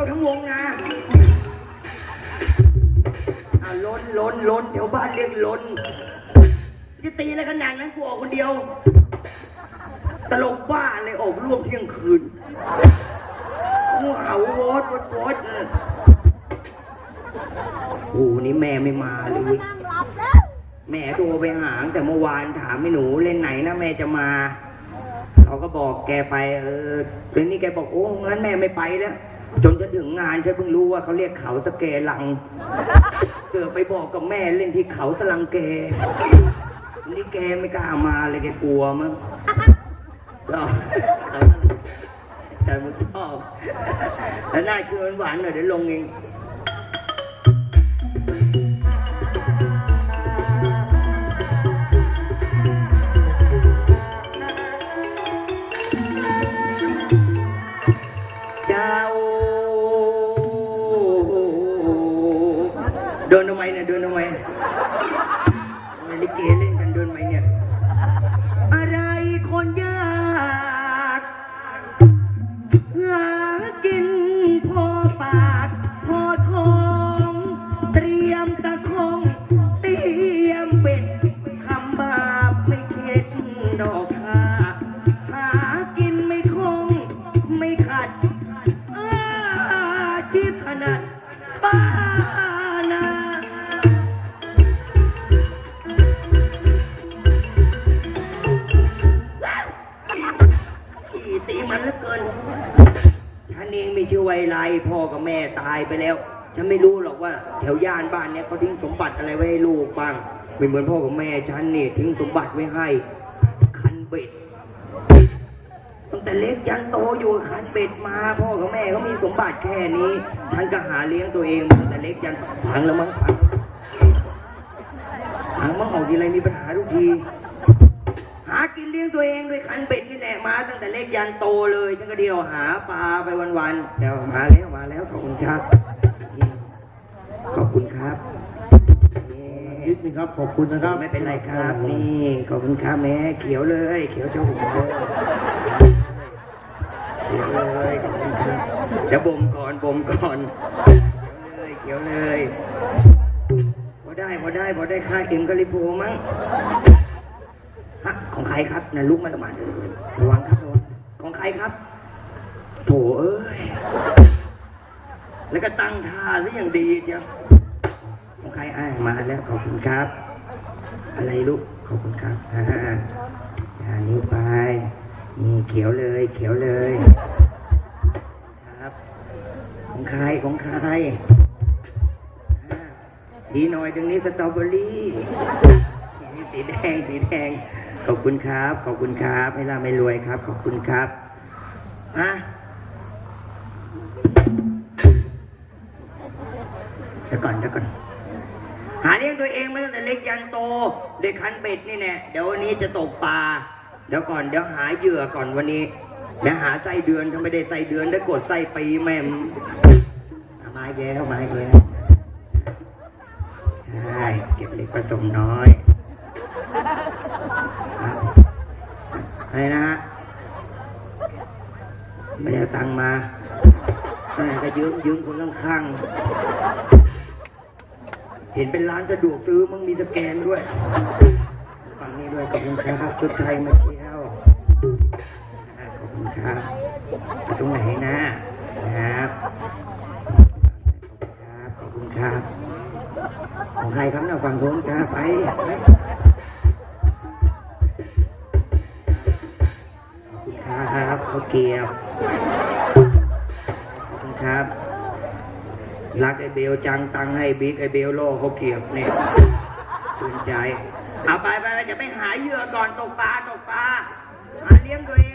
ยวทั้งวงนะอะล้นล้นล้นแถวบ้านเรียกล้นจะตีอะไรขนาดนั้นกูออกคนเดียว ตลกบ้าเลยออกร่วมเที่ยงคืนงูเห่าโวดโวดโวดเออโอ้โหนี่แม่ไม่มาเลยเว้ยแม่โทรไปหาตั้งแต่เมื่อวานถามไม่หนูเล่นไหนนะแม่จะมา เราก็บอกแกไป เออทีนี้แกบอกโอ้งั้นแม่ไม่ไปแล้ว จนจะถึงงานฉันเพิ่งรู้ว่าเขาเรียกเขาสะเกลัง เสือไปบอกกับแม่เล่นที่เขาสลังเกนี่แกไม่กล้ามาเลยแกกลัวมั้งแต่มึงชอบแล้วหน้าคือหวานหน่อยเดี๋ยวลงเอง เดินทำไมเนี่ยเดินทำไมทำไมลิเกเล่นกันเดินทำไมเนี่ย อะไรคนยากหากินพอปากพอทอง เตรียมตะคงเตรียมเบ็ดคำบาปไม่เข็ดดอกค่ะ หากินไม่คงไม่ขัดอาชีพขนาดบ้า ตีมันเหลือเกิน ฉันเองมีชื่อไวไลพ่อกับแม่ตายไปแล้ว ฉันไม่รู้หรอกว่า แถวย่านบ้านเนี่ยเขาทิ้งสมบัติอะไรไว้ให้ลูกบ้างไม่เหมือนพ่อกับแม่ฉันนี่ทิ้งสมบัติไว้ให้ คันเบ็ดตั้งแต่เล็กยันโตอยู่กับคันเป็ดมา พ่อกับแม่เขามีสมบัติแค่นี้ฉันก็หาเลี้ยงตัวเองตั้งแต่เล็กยันพังแล้วมั้งพังพังมั้งออกทีไรมีปัญหาทุกที กินเลี้ยงตัวเองด้วยคันเป็ดนี่แหละมาตั้งแต่เล็กยันโตเลยฉันก็เดียวหาปลาไปวันๆเดี๋ยวมาแล้วมาแล้วขอบคุณครับนี่ขอบคุณครับนี่นิดนึงครับ ขอบคุณนะครับ ไม่เป็นไรครับ นี่ขอบคุณครับแม่เขียวเลย เขียวโชว์หัวเลยเขียวเลยขอบคุณครับเดี๋ยวบ่มก่อนบ่มก่อนเขียวเลยเขียวเลยพอได้พอได้พอได้ค่าเอ็มกะลิโพมั้งฮะ ของใครครับน่ะลุกมาละหมาดระวังครับระวังของใครครับ โถเอ้ย แล้วก็ตั้งท่าซะอย่างดีเจ้าของใครอ่ามาแล้วขอบคุณครับ อะไรลูกขอบคุณครับอ่าอ่านิ้วไปนี่เขียวเลย เขียวเลย ครับ ของใครของใครอ่าดีหน่อยตรงนี้สตรอเบอรี่นี่สีแดงสีแดงข อบคุณครับ ขอบคุณครับไม่ร่ำไม่รวยครับ ขอบคุณครับอะเดี๋ยวก่อนเดี๋ยวก่อน หาเลี้ยงตัวเองมาตั้งแต่เล็กยันโตด้วยคันเบ็ดนี่แน่เดี๋ยววันนี้จะตกปลาเดี๋ยวก่อนเดี๋ยวหาเหยื่อก่อนวันนี้เดี๋ยวหาไส้เดือนถ้าไม่ได้ไส้เดือนได้กดไส้ปีแม่มเอามาแย่เข้ามาแย่ใช่เก็บเล็กผสมน้อย อะไรนะฮะ ไม่ได้เอาตังค์มาแม่ก็ยืมยืมคนข้างๆ เห็นเป็นร้านสะดวกซื้อมึงมีสแกนด้วยฝั่งนี้ด้วยขอบคุณครับชุดไทยมาเที่ยวอ่าขอบคุณครับเอาตรงไหนนะนะครับ ขอบคุณครับ ของใครครับเนี่ยฝั่งโน้นจ้าไปไป ข้าวเกรียบนะครับ รักไอเบลจังตังให้บิ๊กไอเบลโลเขาเกียบเนี่ยชื่นใจ เอาไปไปจะไปหาเหยื่อก่อนตกปลาตกปลาหาเลี้ยงตัวเอ